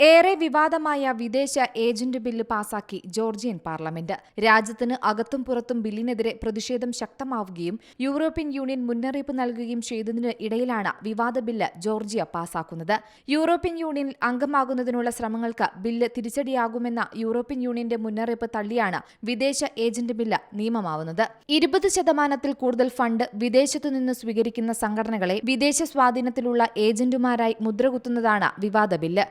ഏറെ വിവാദമായ വിദേശ ഏജന്റ് ബില്ല് പാസാക്കി ജോർജിയൻ പാർലമെന്റ്. രാജ്യത്തിന് അകത്തും പുറത്തും ബില്ലിനെതിരെ പ്രതിഷേധം ശക്തമാവുകയും യൂറോപ്യൻ യൂണിയൻ മുന്നറിയിപ്പ് നൽകുകയും ചെയ്തതിന് ഇടയിലാണ് വിവാദ ബില്ല് ജോർജിയ പാസാക്കുന്നത്. യൂറോപ്യൻ യൂണിയനിൽ അംഗമാകുന്നതിനുള്ള ശ്രമങ്ങൾക്ക് ബില്ല് തിരിച്ചടിയാകുമെന്ന യൂറോപ്യൻ യൂണിയന്റെ മുന്നറിയിപ്പ് തള്ളിയാണ് വിദേശ ഏജന്റ് ബില്ല് നിയമമാവുന്നത്. ഇരുപത് ശതമാനത്തിൽ കൂടുതൽ ഫണ്ട് വിദേശത്തുനിന്ന് സ്വീകരിക്കുന്ന സംഘടനകളെ വിദേശ സ്വാധീനത്തിലുള്ള ഏജന്റുമാരായി മുദ്രകുത്തുന്നതാണ് വിവാദ ബില്ല്.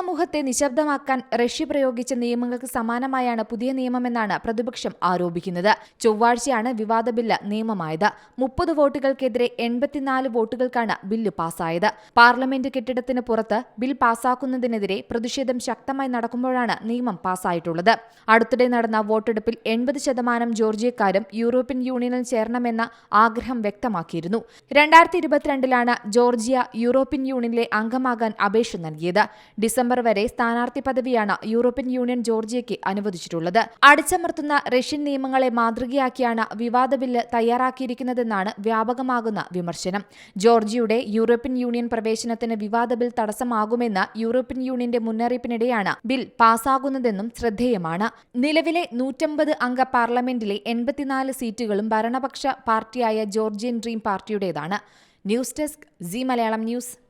പൊതുസമൂഹത്തെ നിശബ്ദമാക്കാൻ റഷ്യ പ്രയോഗിച്ച നിയമങ്ങൾക്ക് സമാനമായാണ് പുതിയ നിയമമെന്നാണ് പ്രതിപക്ഷം ആരോപിക്കുന്നത്. ചൊവ്വാഴ്ചയാണ് വിവാദ ബില്ല് നിയമമായത്. മുപ്പത് വോട്ടുകൾക്കെതിരെ എൺപത്തിനാല് വോട്ടുകൾക്കാണ് ബില്ല് പാസായത് പാർലമെന്റ് കെട്ടിടത്തിന് പുറത്ത് ബിൽ പാസ്സാക്കുന്നതിനെതിരെ പ്രതിഷേധം ശക്തമായി നടക്കുമ്പോഴാണ് നിയമം പാസ്സായിട്ടുള്ളത്. അടുത്തിടെ നടന്ന വോട്ടെടുപ്പിൽ എൺപത് ശതമാനം ജോർജിയക്കാരും യൂറോപ്യൻ യൂണിയനിൽ ചേരണമെന്ന ആഗ്രഹം വ്യക്തമാക്കിയിരുന്നു. രണ്ടായിരത്തി ഇരുപത്തിരണ്ടിലാണ് ജോർജിയ യൂറോപ്യൻ യൂണിയനിലെ അംഗമാകാൻ അപേക്ഷ നൽകിയത്. ഡിസംബർ വരെ സ്ഥാനാർത്ഥി പദവിയാണ് യൂറോപ്യൻ യൂണിയൻ ജോർജിയയ്ക്ക് അനുവദിച്ചിട്ടുള്ളത്. അടിച്ചമർത്തുന്ന റഷ്യൻ നിയമങ്ങളെ മാതൃകയാക്കിയാണ് വിവാദ ബില്ല് തയ്യാറാക്കിയിരിക്കുന്നതെന്നാണ് വ്യാപകമാകുന്ന വിമർശനം. ജോർജിയയുടെ യൂറോപ്യൻ യൂണിയൻ പ്രവേശനത്തിന് വിവാദ ബിൽ തടസ്സമാകുമെന്ന് യൂറോപ്യൻ യൂണിയന്റെ മുന്നറിയിപ്പിനിടെയാണ് ബിൽ പാസാകുന്നതെന്നും ശ്രദ്ധേയമാണ്. നിലവിലെ നൂറ്റമ്പത് അംഗ പാർലമെന്റിലെ എൺപത്തിനാല് സീറ്റുകളും ഭരണപക്ഷ പാർട്ടിയായ Georgian Dream പാർട്ടിയുടേതാണ്. News desk C Malayalam news.